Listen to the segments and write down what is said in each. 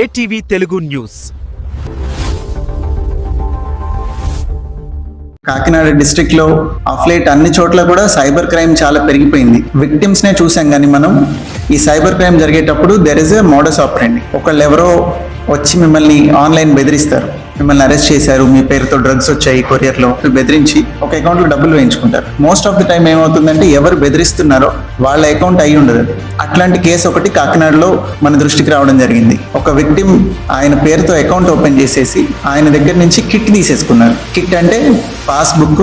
ATV Telugu news. Kakinada డిస్ట్రిక్ట్లో affiliate అన్ని చోట్ల కూడా సైబర్ క్రైమ్ చాలా పెరిగిపోయింది. విక్టిమ్స్ నే చూసాం కానీ మనం ఈ సైబర్ క్రైమ్ జరిగేటప్పుడు there is a modus operandi ఒకళ్ళు ఎవరో వచ్చి మిమ్మల్ని ఆన్లైన్ బెదిరిస్తారు. మిమ్మల్ని అరెస్ట్ చేశారు మీ పేరుతో డ్రగ్స్ వచ్చాయి కొరియర్లో బెదిరించి ఒక అకౌంట్లో డబ్బులు వేయించుకుంటారు. మోస్ట్ ఆఫ్ ది టైం ఏమవుతుందంటే ఎవరు బెదిరిస్తున్నారో వాళ్ళ అకౌంట్ అయి ఉండదు. అట్లాంటి కేసు ఒకటి కాకినాడలో మన దృష్టికి రావడం జరిగింది. ఒక విక్టిమ్ ఆయన పేరుతో అకౌంట్ ఓపెన్ చేసేసి ఆయన దగ్గర నుంచి కిట్ తీసేసుకున్నారు. కిట్ అంటే పాస్బుక్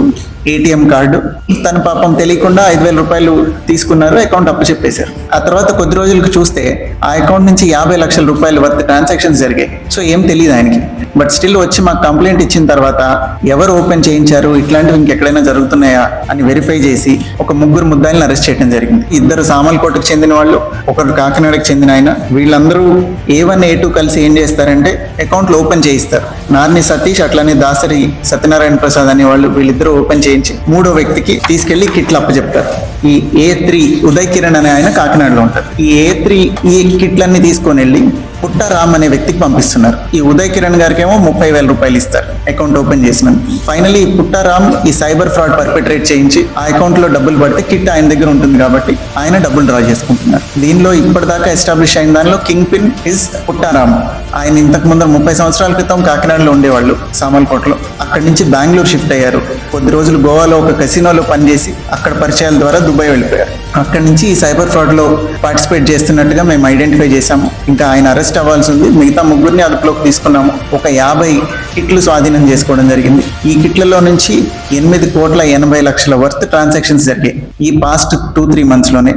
ఏటీఎం కార్డు. తన పాపం తెలియకుండా ఐదు వేల రూపాయలు తీసుకున్నారు అకౌంట్ అప్పు చెప్పేశారు. ఆ తర్వాత కొద్ది రోజులకు చూస్తే ఆ అకౌంట్ నుంచి యాభై లక్షల రూపాయలు వర్త్ ట్రాన్సాక్షన్స్ జరిగాయి. సో ఏం తెలియదు ఆయనకి. బట్ స్టిల్ వచ్చి మాకు కంప్లైంట్ ఇచ్చిన తర్వాత ఎవరు ఓపెన్ చేయించారు? ఇట్లాంటివి ఇంకెక్కడైనా జరుగుతున్నాయా? అని వెరిఫై చేసి ఒక ముగ్గురు ముద్దాయిలను అరెస్ట్ చేయడం జరిగింది. ఇద్దరు సామల్కోటకు చెందిన వాళ్ళు ఒకరు కాకినాడకు చెందిన ఆయన. వీళ్ళందరూ ఏ వన్ ఏ టూ కలిసి ఏం చేస్తారంటే అకౌంట్లు ఓపెన్ చేయిస్తారు. నార్ని సతీష్ అట్లానే దాసరి సత్యనారాయణ ప్రసాద్ అనే వాళ్ళు వీళ్ళిద్దరూ ఓపెన్ చేయించి మూడో వ్యక్తికి తీసుకెళ్ళి కిట్లు అప్పచెప్తారు. ఈ ఏ త్రీ ఉదయ్ కిరణ్ అనే ఆయన కాకినాడలో ఉంటారు. ఈ ఏ త్రీ ఈ కిట్లన్నీ తీసుకొని వెళ్ళి పుట్టారామ్ అనే వ్యక్తికి పంపిస్తున్నారు. ఈ ఉదయ్ కిరణ్ గారికి ఏమో ముప్పై వేల రూపాయలు ఇస్తారు అకౌంట్ ఓపెన్ చేసిన ఫైనలీ పుట్టారామ్ ఈ సైబర్ ఫ్రాడ్ పర్పెట్రేట్ చేయించి ఆ అకౌంట్లో డబ్బులు పడితే కిట్ ఆయన దగ్గర ఉంటుంది కాబట్టి ఆయన డబ్బులు డ్రా చేసుకుంటున్నారు. దీనిలో ఇప్పటిదాకా ఎస్టాబ్లిష్ అయిన దానిలో కింగ్ పిన్ ఇస్ పుట్టారామ్. ఆయన ఇంతకు ముందు ముప్పై సంవత్సరాల క్రితం కాకినాడలో ఉండేవాళ్ళు సామల్కోటలో. అక్కడి నుంచి బెంగళూరు షిఫ్ట్ అయ్యారు. కొద్ది రోజులు గోవాలో ఒక కసినోలో పనిచేసి అక్కడ పరిచయాల ద్వారా దుబాయ్ వెళ్ళిపోయారు. అక్కడి నుంచి ఈ సైబర్ ఫ్రాడ్లో పార్టిసిపేట్ చేస్తున్నట్టుగా మేము ఐడెంటిఫై చేశాము. ఇంకా ఆయన అరెస్ట్ అవ్వాల్సి ఉంది మిగతా ముగ్గురిని అదుపులోకి తీసుకున్నాము. ఒక యాభై కిట్లు స్వాధీనం చేసుకోవడం జరిగింది. ఈ కిట్లలో నుంచి ఎనిమిది కోట్ల ఎనభై లక్షల వర్త్ ట్రాన్సాక్షన్స్ జరిగాయి. ఈ పాస్ట్ టూ త్రీ మంత్స్లోనే.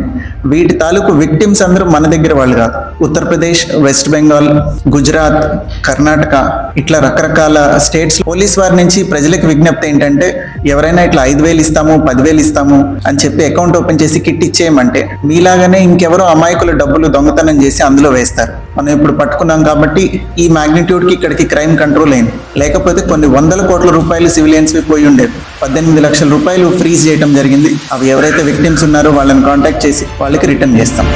వీటి తాలూకు విక్టిమ్స్ అందరూ మన దగ్గర వాళ్ళు కాదు. ఉత్తరప్రదేశ్ వెస్ట్ బెంగాల్ గుజరాత్ కర్ణాటక ఇట్లా రకరకాల స్టేట్స్ పోలీస్ వారి నుంచి ప్రజలకు విజ్ఞప్తి ఏంటంటే ఎవరైనా ఇట్లా ఐదు వేలు ఇస్తాము పదివేలు ఇస్తాము అని చెప్పి అకౌంట్ ఓపెన్ చేసి కిట్ ఇచ్చేయమంటే మీలాగానే ఇంకెవరో అమాయకుల డబ్బులు దొంగతనం చేసి అందులో వేస్తారు. మనం ఇప్పుడు పట్టుకున్నాం కాబట్టి ఈ మాగ్నిట్యూడ్కి ఇక్కడికి క్రైమ్ కంట్రోల్ అయింది. లేకపోతే కొన్ని వందల కోట్ల రూపాయలు సివిలియన్స్ పోయి ఉండేది పద్దెనిమిది లక్షల రూపాయలు ఫ్రీజ్ చేయడం జరిగింది. అవి ఎవరైతే విక్టిమ్స్ ఉన్నారో వాళ్ళని కాంటాక్ట్ చేసి వాళ్ళకి రిటర్న్ చేస్తాం.